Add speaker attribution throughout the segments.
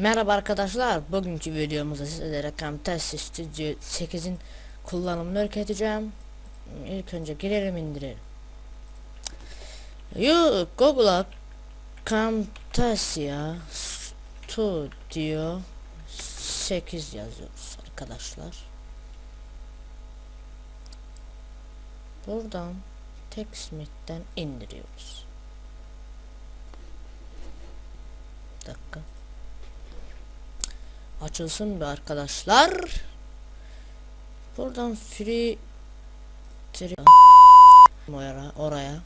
Speaker 1: Merhaba arkadaşlar. Bugünkü videomuzda sizlere Camtasia Studio 8'in kullanımını öğreteceğim. İlk önce girelim indirelim. You Google'a Camtasia Studio 8 yazıyoruz arkadaşlar. Buradan TechSmith'ten indiriyoruz. Bir dakika. Açılsın bir arkadaşlar. Buradan free oraya, oraya.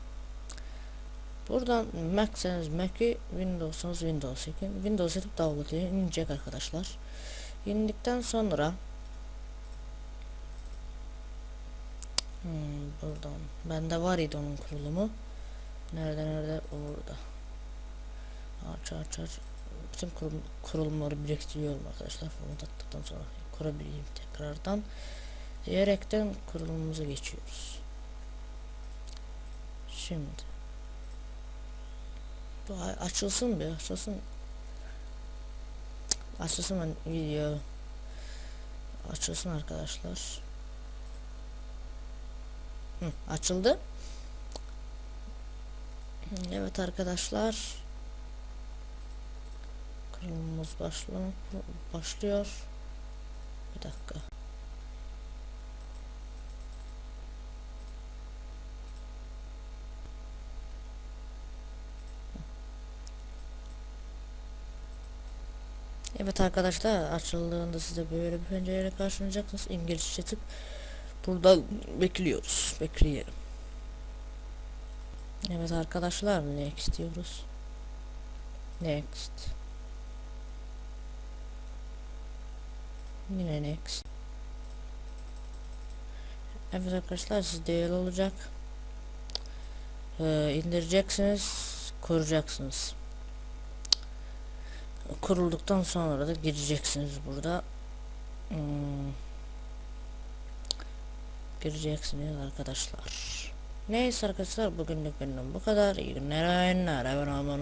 Speaker 1: Buradan Mac'seniz Mac'i, Windows'sanız Windows 2. Windows edip download edin, inecek arkadaşlar. İndikten sonra hmm, buradan bende var idi onun kurulumu. Nerede nerede orada. Aç aç aç bütün kurum, kurulumları biriktiriyorum arkadaşlar. Format attıktan sonra kurabileyim tekrardan. Diyerekten kurulumumuza geçiyoruz. Şimdi. Bu açılsın bir açılsın. Açılsın ben video. Açılsın arkadaşlar. Hı, açıldı. Evet arkadaşlar Başlıyor. başlıyor. Bir dakika. Evet arkadaşlar açıldığında size böyle bir pencereyle karşılayacaksınız. İngilizce tık. Burada bekliyoruz. Bekleyelim. Evet arkadaşlar next diyoruz. Next. Yine next. Evet arkadaşlar siz değerli olacak. Ee, indireceksiniz, kuracaksınız. Kurulduktan sonra da gireceksiniz burada. Hmm. Gireceksiniz arkadaşlar. Neyse arkadaşlar bugünlük benden bu kadar. İyi günler, oyunlar. Abone olmayı.